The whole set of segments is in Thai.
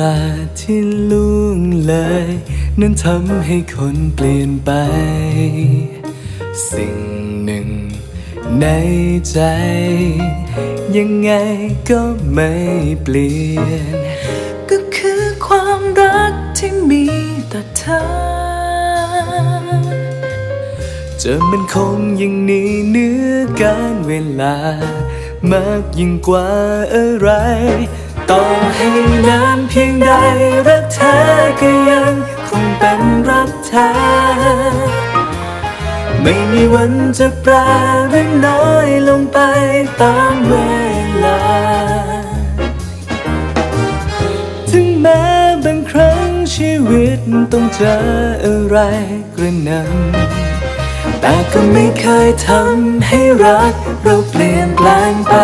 เวลาที่ล่วงเลย นั้นทำให้คนเปลี่ยนไป สิ่งหนึ่งในใจ ยังไงก็ไม่เปลี่ยน ก็คือความรักที่มีต่อเธอ จะมันคงยังนีเนื้อการเวลามากยิ่งกว่าอะไร ต่อให้นานเพียงใดรักเธอก็ยังคงเป็นรักเธอ ไม่มีวันจะแปรหรือน้อยลงไปตามเวลา ถึงแม้บางครั้งชีวิตต้องเจออะไรกระหนำแต่ก็ไม่เคยทำให้รักเราเปลี่ยนแปลงไป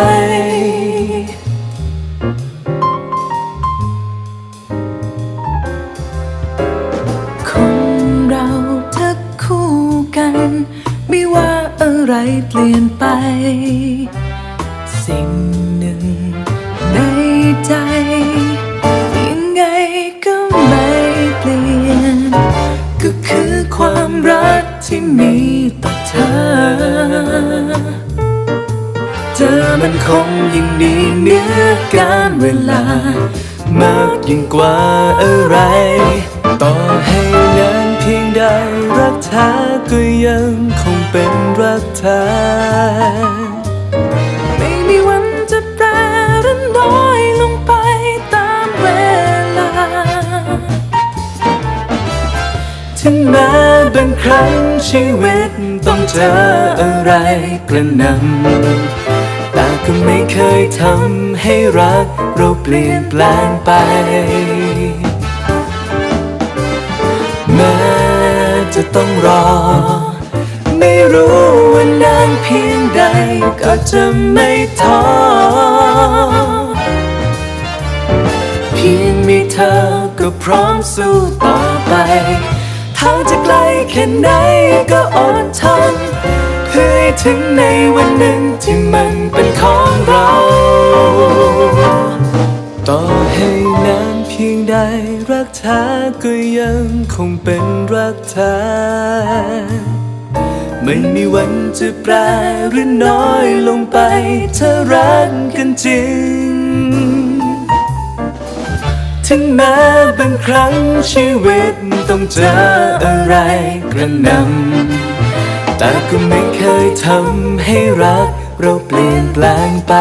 เปลี่ยนไป สิ่งหนึ่งในใจ ยังไงก็ไม่เปลี่ยน ก็คือความรักที่มีต่อเธอเจอมันคงยิ่งดีเนื้อการเวลามากยิ่งกว่าอะไร ต่อให้นานเพียงใดรักเธอก็ยังคง เป็นรักเธอไม่มีวันจะแปรหรือน้อยลงไปตามเวลา ถึงแม้บางครั้งชีวิตต้องเจออะไรกระหนำแต่ก็ไม่เคยทำให้รักเราเปลี่ยนแปลงไปแม้จะต้องรอ ไม่รู้ว่านานเพียงใด ก็จะไม่ท้อเพียงมีเธอก็พร้อมสู้ต่อไปทางจะไกลแค่ไหนก็อดทนเพื่อให้ถึงในวันหนึ่งที่มันเป็นของเรา ต่อให้นานเพียงใดรักเธอก็ยังคงเป็นรักเธอ ไม่มีวันจะแปรหรือน้อยลงไปถ้ารักกันจริง ถึงแม้บางครั้งชีวิตต้องเจออะไรกระนำแต่ก็ไม่เคยทำให้รักเราเปลี่ยนแปลงไป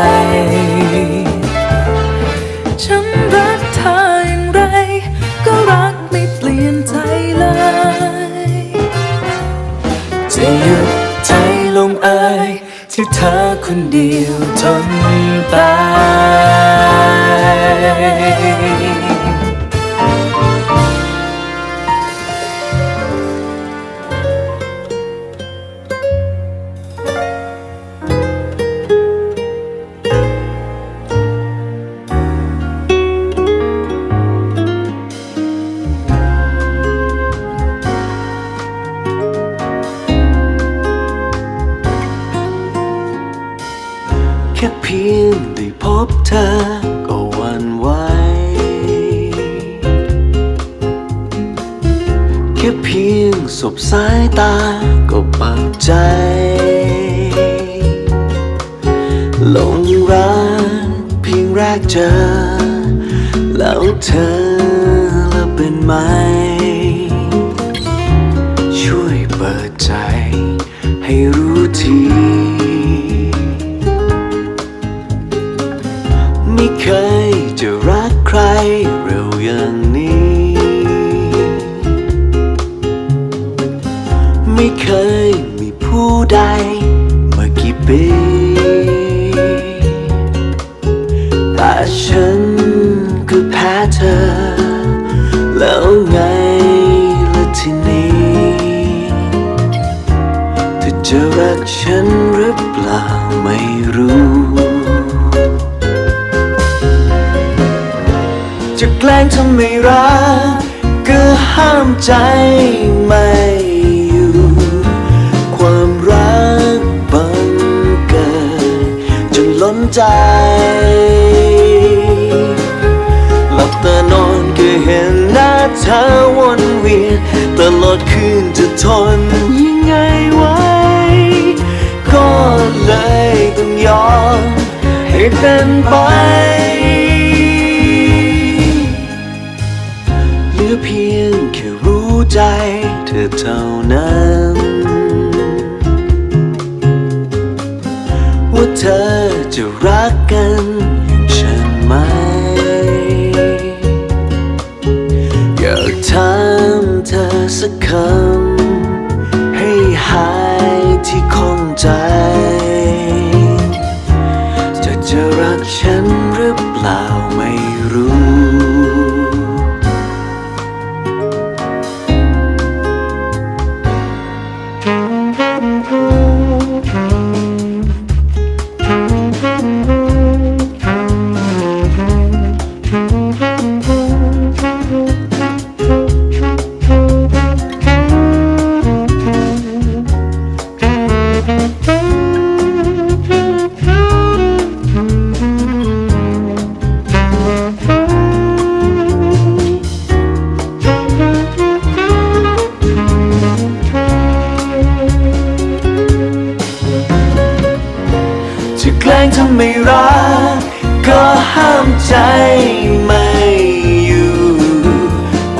เธอคนเดียวจนตาย ก็วันไหวแค่เพียงสบสายตาก็ปักใจหลงรักเพียงแรกเจอ แล้วเธอละเป็นไหม ช่วยเปิดใจให้รู้ที จะรักฉันหรือเปล่าไม่รู้ จะแกล้งทำไม่รักก็ห้ามใจไม่อยู่ ความรักบังเกิดจนล้นใจหลับตานอนก็เห็นหน้าเธอวนเวียนตลอดคืนจะทนยิ่ง ต้องยอมให้เป็นไปหรือเพียงแค่รู้ใจเธอเท่านั้น ว่าเธอ แกล้งทำไม่รัก ก็ห้ามใจไม่อยู่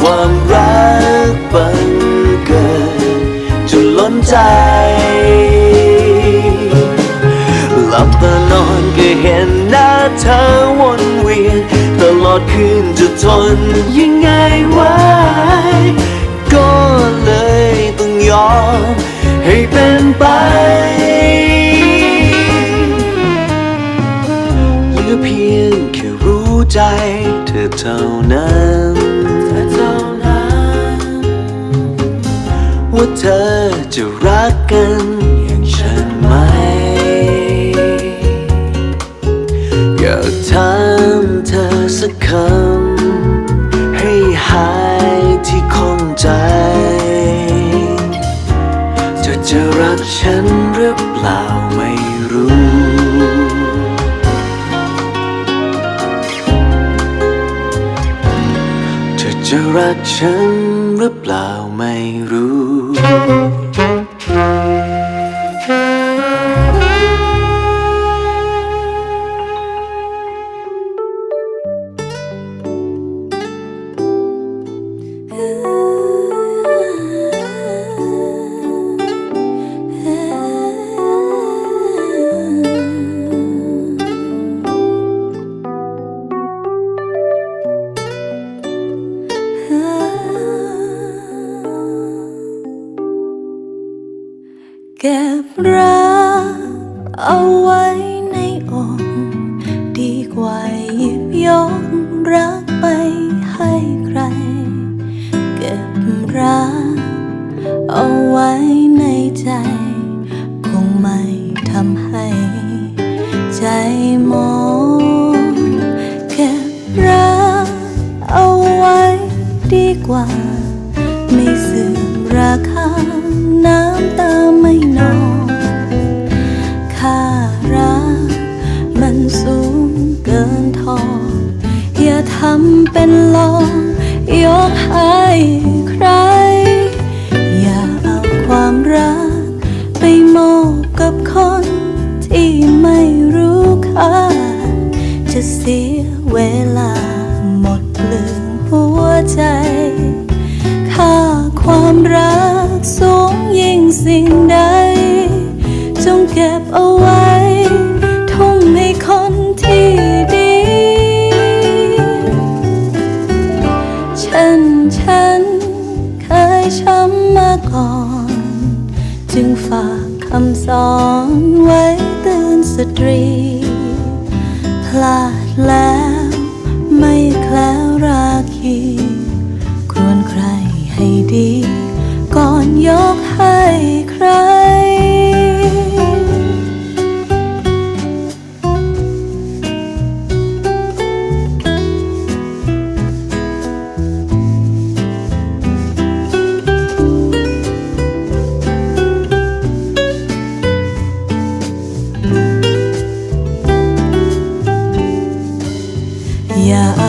ความรักบังเกิดจนล้นใจหลับตานอนก็เห็นหน้าเธอวนเวียน ตลอดคืนจะทนยังไงไหวก็เลยต้องยอม เธอเท่านั้นว่าเธอจะรักกันอย่างฉันไหม อยากถามเธอสักคำ ฉันหรือเปล่า เอ ความรักสูงยิ่งสิ่งใด จงเก็บเอาไว้ ทุ่มให้คนที่ดีฉันฉันเคยช้ำมาก่อน จึงฝากคำสอนไว้เตือนสตรี พลาดแล้ว ยกให้ใคร อย่า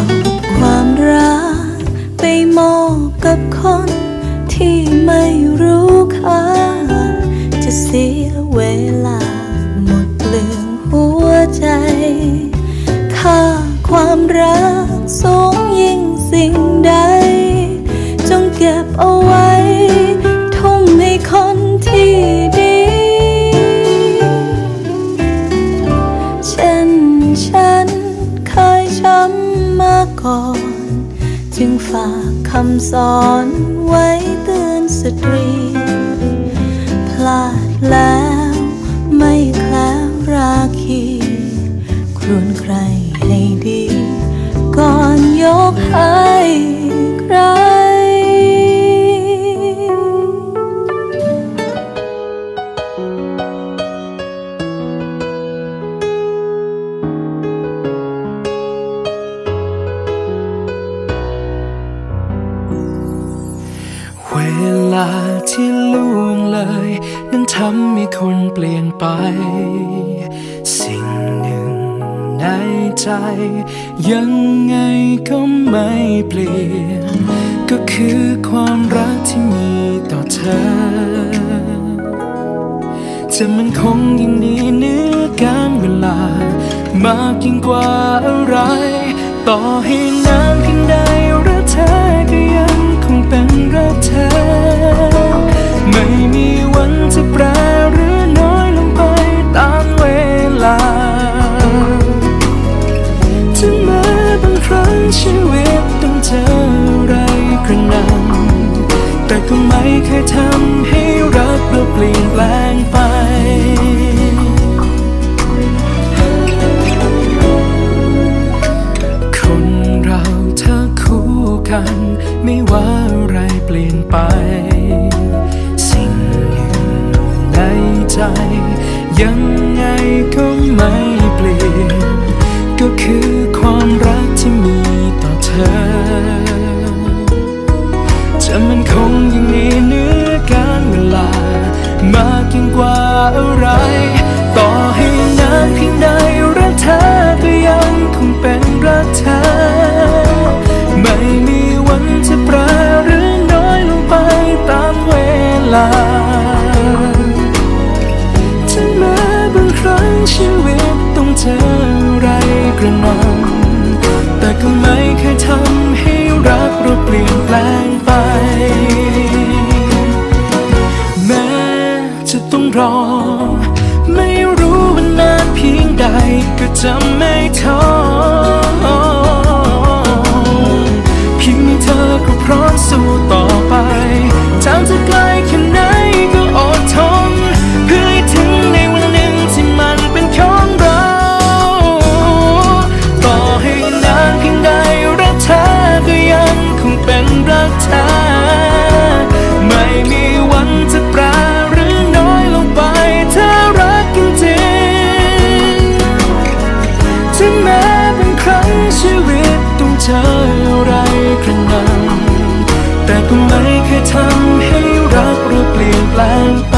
ำสอนไว้เตือนสตรี ก็ไม่เปลี่ยน ก็คือความรักที่มีต่อเธอ จะมันคงยิ่งดีเนื้อการเวลา มากยิ่งกว่าอะไร ต่อให้นานเพียงใดรักเธอก็ยังคงเป็นรักเธอ ชีวิตต้องเจออะไรกระหน่ำแต่ก็ไม่เคยทำให้รักเราเปลี่ยนแปลงไปคนเราถ้าคู่กันไม่ว่าอะไรเปลี่ยนไป สิ่งหนึ่งในใจ ยังไงก็ไม่เปลี่ยน ก็คือ ยิ่งกว่าอะไร ต่อให้นานเพียงใดรักเธอก็ยังคงเป็นรักเธอ ไม่มีวันจะแปรหรือน้อยลงไปตามเวลาถึงแม้บางครั้งชีวิตต้องเจออะไรกระหน่ำ รอ ไม่รู้ว่านานเพียงใดก็จะไม่ท้อ ธออะไรกระหน่นแต่ก็ไม่เคยทำให้รักเราเปลี่ยนแปลงไป